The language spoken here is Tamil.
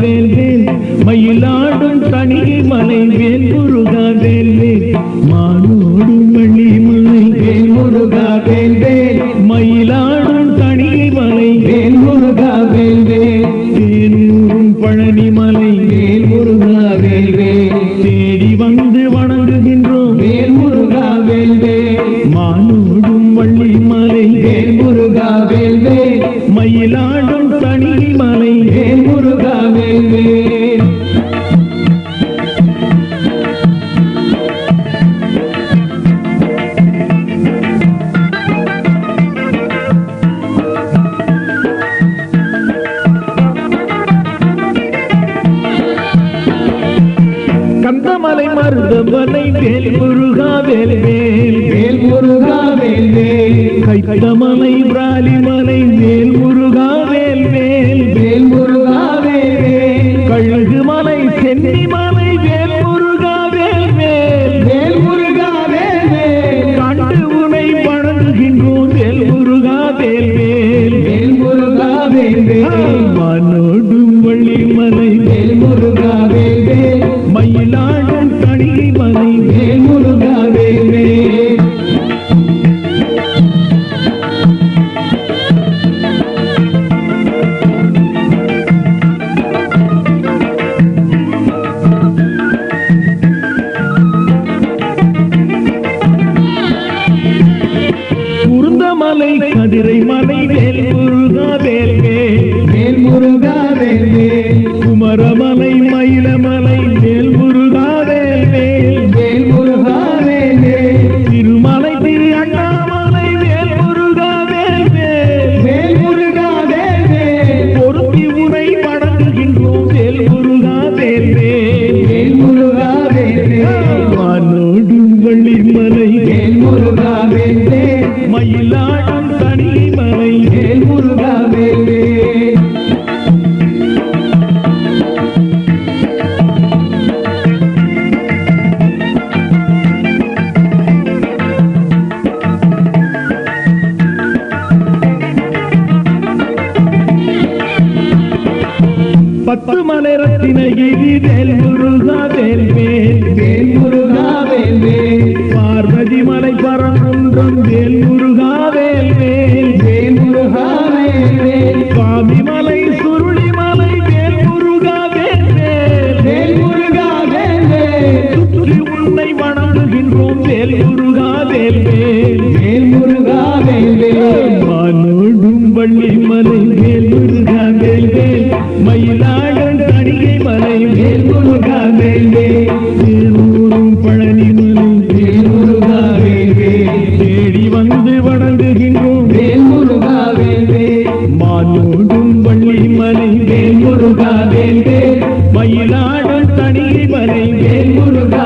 வேல் மயிலாடும் தனிகை மலை வேல் முருகா வேல் வேல். மானோடும் வள்ளி மலை வேல் முருகா வேல் வேல். மயிலாடும் தனிகை மலை வேல் முருகா வேல் வேல். தேனூரும் பழனி மலை வேல் முருகா வேல் வேல். தேடி வந்து வணங்குகின்றோம். வேல் முருகா வேல் வேல். மானோடும் வள்ளி மலை வேல் முருகா மருதமலை வேல் முருகா வேல் வேல் வேல் முருகா வேல் வேல் கைத்தமலை பிராலிமலை வேல் முருகா கதிரை மலை வேல் முருகா வேல் வேல் முருகா வேல் வேல் குமரமலை மயிலமலை வேல் முருகா வேல் வேல் முருகா வேல் வேல் திருமலை திரு அண்ணாமலை வேல் முருகா வேல் வேல் முருகா வேல் வேல் பொருத்தி உரை வணங்குகின்றோம் வேல் முருகா வேல் வேல் முருகா வேல் வேல் வானோடும் வள்ளி மலை வேல் முருகா வேல் வேல் பத்து மலை ரத்தினகிரி வேல் முருகா வேல் வேல் முருகா வேல் வேல் பார்வதி மலை பரங்குன்றம் வேல் முருகா வேல் வேல் முருகா வேல் வேல் சுவாமி மலை சுருளி மலை வேல் முருகா வேல் வேல் முருகா வேல் வேல் சுற்றி உன்னை வணங்குகின்றோம் வேல் முருகா வேல் வேல் முருகா வேல் வேல் மானோடும் வள்ளி மலை வேல் முருகா பழனி மலை வேல் முருகா வேல் தேடி வந்து வணங்குகின்றோம் வேல் வள்ளி மலை மயிலாடும் மலை முருகா